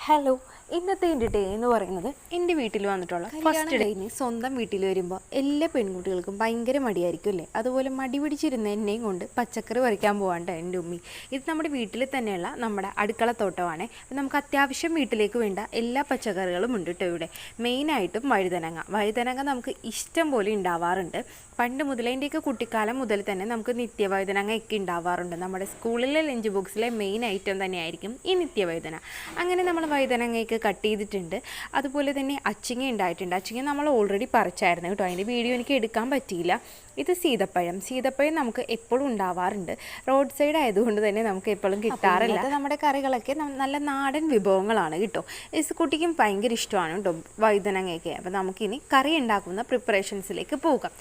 Hello ഇന്നത്തെ എന്റെ day എന്ന് പറയുന്നത് എന്റെ വീട്ടിൽ വന്നിട്ടുള്ള ഫസ്റ്റ് ഡേയിന് സ്വന്തം വീട്ടിൽ വരുമ്പോൾ എല്ലാ പെൺകുട്ടികൾക്കും ഭയങ്കര മടിയായിരിക്കും അല്ലേ? അതുപോലെ മടി പിടിച്ചിരുന്ന എന്നെയും കൊണ്ട് പച്ചക്കറി പറിക്കാൻ പോകാണ്ട് എന്റെ ഉമ്മി. ഇത് നമ്മുടെ വീട്ടിൽ തന്നെയുള്ള നമ്മുടെ അടുക്കളത്തോട്ടമാണ് അപ്പം നമുക്ക് അത്യാവശ്യം വീട്ടിലേക്ക് വേണ്ട എല്ലാ പച്ചക്കറികളും ഉണ്ട് കേട്ടോ ഇവിടെ. മെയിനായിട്ടും വഴുതനങ്ങ. വഴുതനങ്ങ നമുക്ക് ഇഷ്ടം പോലെ ഉണ്ടാവാറുണ്ട്. പണ്ട് മുതലേ എന്റെയൊക്കെ കുട്ടിക്കാലം മുതൽ തന്നെ നമുക്ക് നിത്യവഴുതനങ്ങ ഒക്കെ ഉണ്ടാവാറുണ്ട്. നമ്മുടെ സ്കൂളിലെ ലഞ്ച് ബോക്സിലെ മെയിൻ ഐറ്റം തന്നെയായിരിക്കും ഈ നിത്യവഴുതന. അങ്ങനെ നമ്മൾ വഴുതനങ്ങയൊക്കെ കട്ട് ചെയ്തിട്ടുണ്ട്. അതുപോലെ തന്നെ അച്ചിങ്ങ ഉണ്ടായിട്ടുണ്ട്. അച്ചിങ്ങ നമ്മൾ ഓൾറെഡി പറിച്ചായിരുന്നു കേട്ടോ. അതിന്റെ വീഡിയോ എനിക്ക് എടുക്കാൻ പറ്റിയില്ല. ഇത് സീതപ്പഴം. സീതപ്പഴം നമുക്ക് എപ്പോഴും ഉണ്ടാവാറുണ്ട്. റോഡ് സൈഡ് ആയതുകൊണ്ട് തന്നെ നമുക്ക് എപ്പോഴും കിട്ടാറില്ല. നമ്മുടെ കറികളൊക്കെ നല്ല നാടൻ വിഭവങ്ങളാണ് കേട്ടോ. ഈ കുട്ടിക്കും ഭയങ്കര ഇഷ്ടമാണ് കേട്ടോ വഴുതനങ്ങയൊക്കെ. അപ്പോൾ നമുക്കിനി കറി ഉണ്ടാക്കുന്ന പ്രിപ്പറേഷൻസിലേക്ക് പോകാം.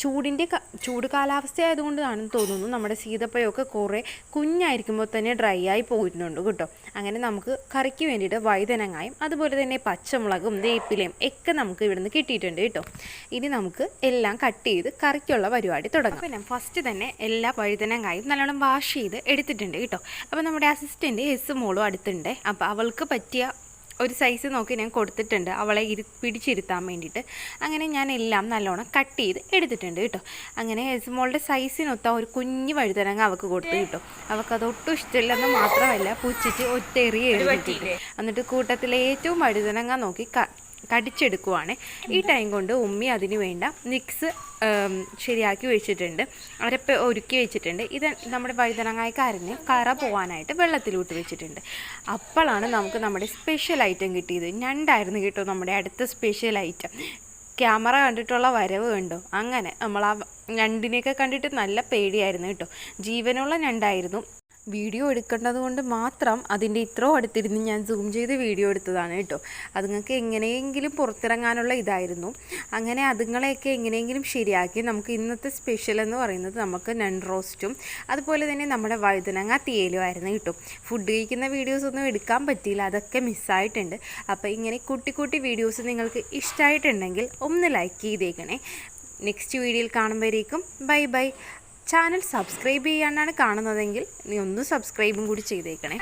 ചൂടിന്റെ ചൂട് കാലാവസ്ഥ ആയതുകൊണ്ടാണെന്ന് തോന്നുന്നു. നമ്മുടെ സീതപ്പഴമൊക്കെ കുറേ കുഞ്ഞായിരിക്കുമ്പോൾ തന്നെ ഡ്രൈ ആയി പോയിരുന്നുണ്ട് കേട്ടോ. അങ്ങനെ നമുക്ക് കറിക്ക് വേണ്ടിയിട്ട് വഴുതനങ്ങായും അതുപോലെ തന്നെ പച്ചമുളകും വേപ്പിലയും ഒക്കെ നമുക്ക് ഇവിടുന്ന് കിട്ടിയിട്ടുണ്ട് കേട്ടോ. ഇനി നമുക്ക് എല്ലാം കട്ട് ചെയ്ത് കറിക്കുള്ള പരിപാടി തുടങ്ങാം. പിന്നെ ഫസ്റ്റ് തന്നെ എല്ലാ വഴുതനങ്ങായും നല്ലോണം വാഷ് ചെയ്ത് എടുത്തിട്ടുണ്ട് കേട്ടോ. അപ്പോൾ നമ്മുടെ അസിസ്റ്റന്റ് എസ് മോളും അടുത്തുണ്ട്. അപ്പോൾ അവൾക്ക് പറ്റിയ ഒരു സൈസ് നോക്കി ഞാൻ കൊടുത്തിട്ടുണ്ട്. അവളെ ഇരു പിടിച്ചിരുത്താൻ വേണ്ടിയിട്ട്. അങ്ങനെ ഞാൻ എല്ലാം നല്ലോണം കട്ട് ചെയ്ത് എടുത്തിട്ടുണ്ട് കേട്ടോ. അങ്ങനെ എസ്മോളുടെ സൈസിനൊത്ത ഒരു കുഞ്ഞു വഴുതനങ്ങ അവൾക്ക് കൊടുത്തു കേട്ടോ. അവൾക്ക് അത് ഒട്ടും ഇഷ്ടമില്ലെന്ന് മാത്രമല്ല പുച്ഛിച്ച് ഒറ്റെറിയ എഴുതിയിട്ടുണ്ട്. എന്നിട്ട് കൂട്ടത്തിലെ ഏറ്റവും വഴുതനങ്ങ നോക്കി കടിച്ചെടുക്കുവാണ്. ഈ ടൈം കൊണ്ട് ഉമ്മി അതിന് വേണ്ട മിക്സ് ശരിയാക്കി വെച്ചിട്ടുണ്ട്. അരപ്പ് ഒരുക്കി വെച്ചിട്ടുണ്ട്. ഇത് നമ്മുടെ വഴുതനങ്ങായ്ക്ക് അരിഞ്ഞ് കറ പോകാനായിട്ട് വെള്ളത്തിലൂട്ട് വെച്ചിട്ടുണ്ട്. അപ്പോഴാണ് നമുക്ക് നമ്മുടെ സ്പെഷ്യൽ ഐറ്റം കിട്ടിയത്. ഞണ്ടായിരുന്നു കേട്ടോ നമ്മുടെ അടുത്ത സ്പെഷ്യൽ ഐറ്റം ക്യാമറ കണ്ടിട്ടുള്ള വരവ് കണ്ടോ? അങ്ങനെ. നമ്മൾ ആ ഞണ്ടിനെയൊക്കെ കണ്ടിട്ട് നല്ല പേടിയായിരുന്നു കേട്ടോ. ജീവനുള്ള ഞണ്ടായിരുന്നു. വീഡിയോ എടുക്കേണ്ടത് കൊണ്ട് മാത്രം അതിന്റെ ഇത്രയും അടുത്തിരുന്ന് ഞാൻ സൂം ചെയ്ത് വീഡിയോ എടുത്തതാണ് കേട്ടോ. അതുങ്ങൾക്ക് എങ്ങനെയെങ്കിലും പുറത്തിറങ്ങാനുള്ള ഇതായിരുന്നു. അങ്ങനെ അതുങ്ങളെയൊക്കെ എങ്ങനെയെങ്കിലും ശരിയാക്കി നമുക്ക് ഇന്നത്തെ സ്പെഷ്യൽ എന്ന് പറയുന്നത് നമുക്ക് നൺ റോസ്റ്റും അതുപോലെ തന്നെ നമ്മുടെ വഴുതനങ്ങ തീയലും ആയിരുന്നു കേട്ടോ. ഫുഡ് കഴിക്കുന്ന വീഡിയോസ് ഒന്നും എടുക്കാൻ പറ്റിയില്ല അതൊക്കെ മിസ്സായിട്ടുണ്ട് അപ്പോൾ ഇങ്ങനെ കുട്ടി കുട്ടി വീഡിയോസ് നിങ്ങൾക്ക് ഇഷ്ടമായിട്ടുണ്ടെങ്കിൽ ഒന്ന് ലൈക്ക് ചെയ്തേക്കണേ. നെക്സ്റ്റ് വീഡിയോയിൽ കാണുമ്പോഴേക്കും ബൈ ബൈ ചാനൽ സബ്സ്ക്രൈബ് ചെയ്യാനാണ് കാണുന്നതെങ്കിൽ നീ ഒന്ന് സബ്സ്ക്രൈബും കൂടി ചെയ്തേക്കണേ.